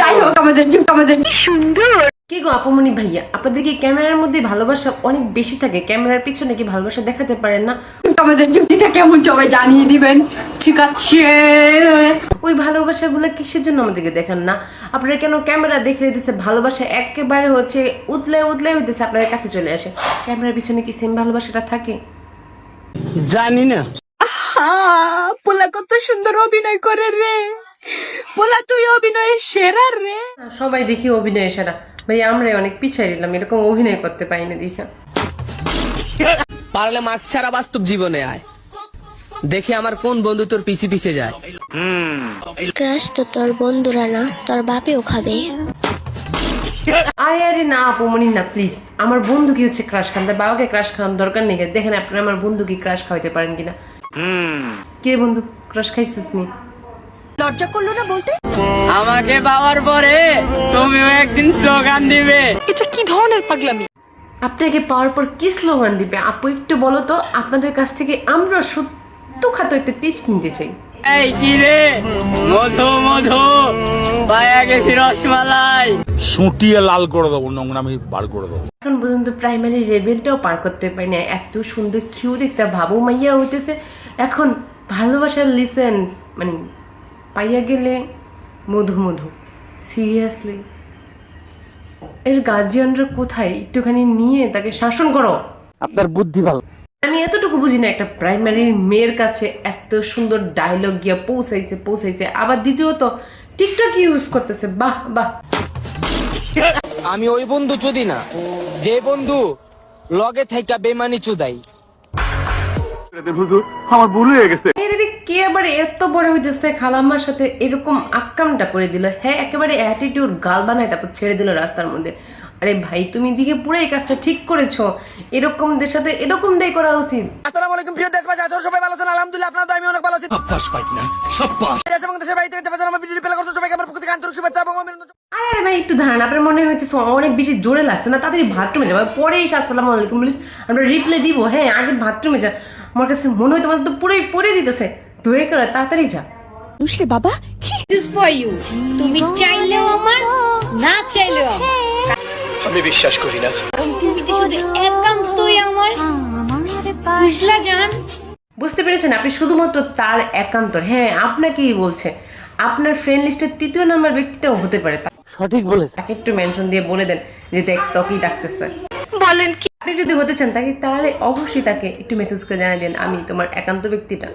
যাই হোক আমাদের আমাদের কি গো আপুমনি ভাইয়া? আপনাদের কি ক্যামেরার মধ্যে ভালোবাসা অনেক বেশি থাকে। ক্যামেরার পিছনে কি ভালোবাসা দেখাতে পারেন না? আমাদের কেমন সবাই জানিয়ে দিবেন? ঠিক আছে। ওই ভালোবাসাগুলো কিসের জন্য আমাদেরকে দেখান না? আপনারা কেন ক্যামেরা দেখলে দিছে ভালোবাসা একেবারে হচ্ছে উতলে উতলে হইতেছে আপনাদের কাছে চলে আসে। ক্যামেরার পিছনে কি সেম ভালোবাসাটা থাকে? জানি না। পোলা কত সুন্দর অভিনয় করে রে। পোলা তুই অভিনয়ের সেরা রে। সবাই দেখি অভিনয় সেরা। ভাই আমরা অনেক পিছাই দিলাম এরকম অভিনয় করতে দেখা। পারলে মাস্ক ছাড়া বাস্তব জীবনে আয়। দেখে আমার কোন বন্ধু তোর পিছে পিছে যায়। ক্রাশ তো তোর বন্ধুরা না তোর বাপেও খাবে। আরে আরে না আপুমনি না প্লিজ আমার বন্ধু কি হচ্ছে ক্রাশ খান তার বাবাকে ক্রাশ খাওয়ার দরকার নেই। দেখেন আপনারা আমার বন্ধু কি ক্রাশ খাওয়াইতে পারেন কিনা। কে বন্ধু? ক্রাশ খাইছিস নি? লজ্জা করল না বলতে? আমাকে পাওয়ার পরে তুমিও একদিন স্লোগান দিবে। এটা কি ধরনের পাগলামি? আপনাকে পাওয়ার পর কি স্লোগান দিবে? আপু একটু বলো তো আপনাদের কাছ থেকে আমরা সত্য খাতো একটা টিপস নিতে চাই। এই কি রে? মধু মধু পায়া গেছি রসমালাই। সুটিয়ে লাল করে দেবো নোংরামি বার করে দেবো। এখন পর্যন্ত প্রাইমারি লেভেলটাও পার করতে পারি না এত সুন্দর কিউট একটা ভাবু মাইয়া হইতেছে। এখন ভালোবাসার লিসেন মানে পাইয়া গেলে মধু মধু সিরিয়াসলি এর গার্জিয়ানরা কোথায়? একটুখানি নিয়ে তাকে শাসন করো। আপনার বুদ্ধি ভালো। আমি এতটুকু বুঝি না একটা প্রাইমারির মেয়ের কাছে এত সুন্দর ডায়লগ গিয়া পৌঁছাইছে পৌঁছাইছে। আবার দ্বিতীয়ত টিকটক ইউজ করতেছে। বাহ বাহ। আমি ওই বন্ধু চুদি না। যে বন্ধু লগে থাইকা বেমানি চুদাই। এর এর কে আবার এত বড় হইতেছে? খালাম্মার সাথে এরকম আক্কামটা করে দিল। হ্যাঁ একেবারে অ্যাটিটিউড গাল বানায় তারপর ছেড়ে দিল রাস্তার মধ্যে। আরে ভাই তুমি দিকে পুরো এই কাজটা ঠিক করেছ। এরকমদের সাথে এরকমটাই করা উচিত। আসসালামু আলাইকুম প্রিয় দেশবাসী আছো সবাই ভালো আছেন? আলহামদুলিল্লাহ আপনারা তো আমি অনেক ভালো আছি। সব পাস পাই না সব পাস দেশ এবং দেশের বাইরে থেকে যারা আমার ভিডিও পেলে করতে সবাইকে আমার প্রতি আন্তরিক শুভেচ্ছা এবং অভিনন্দন আরে আরে ভাই একটু ধারণা আপনার মনে হইতেছে অনেক বেশি জোরে লাগছে না? তাড়াতাড়ি বাথরুমে যাব পরে এসে আসসালামু আলাইকুম বলিস আমরা রিপ্লে দিব। হ্যাঁ আগে বাথরুমে যা আমার কাছে মনে হয় তোমার তো পুরোই পড়ে যেতেছে। দয়ে করে তাড়াতাড়ি যা। উসলে বাবা? দিস ফর ইউ তুমি চাইলেও আমার না চাইলেও আমার। আমি বিশ্বাস করি না। তুমি তো শুধু একান্তই আমার। বুঝলা জান? বুঝতে পেরেছেন আপনি শুধুমাত্র তার একান্তর। হ্যাঁ আপনাকেই বলছে। আপনার ফ্রেন্ড লিস্টের তৃতীয় নাম্বার ব্যক্তিটাও হতে পারে সঠিক বলেছে। তাকে একটু মেনশন দিয়ে বলে দেন যে দেখ তোকেই ডাকতেছে। বলেন কি? আপনি যদি হতে চান তাকে তাহলে অবশ্যই তাকে একটু মেসেজ করে জানিয়ে দেন আমি তোমার একান্ত ব্যক্তিটা।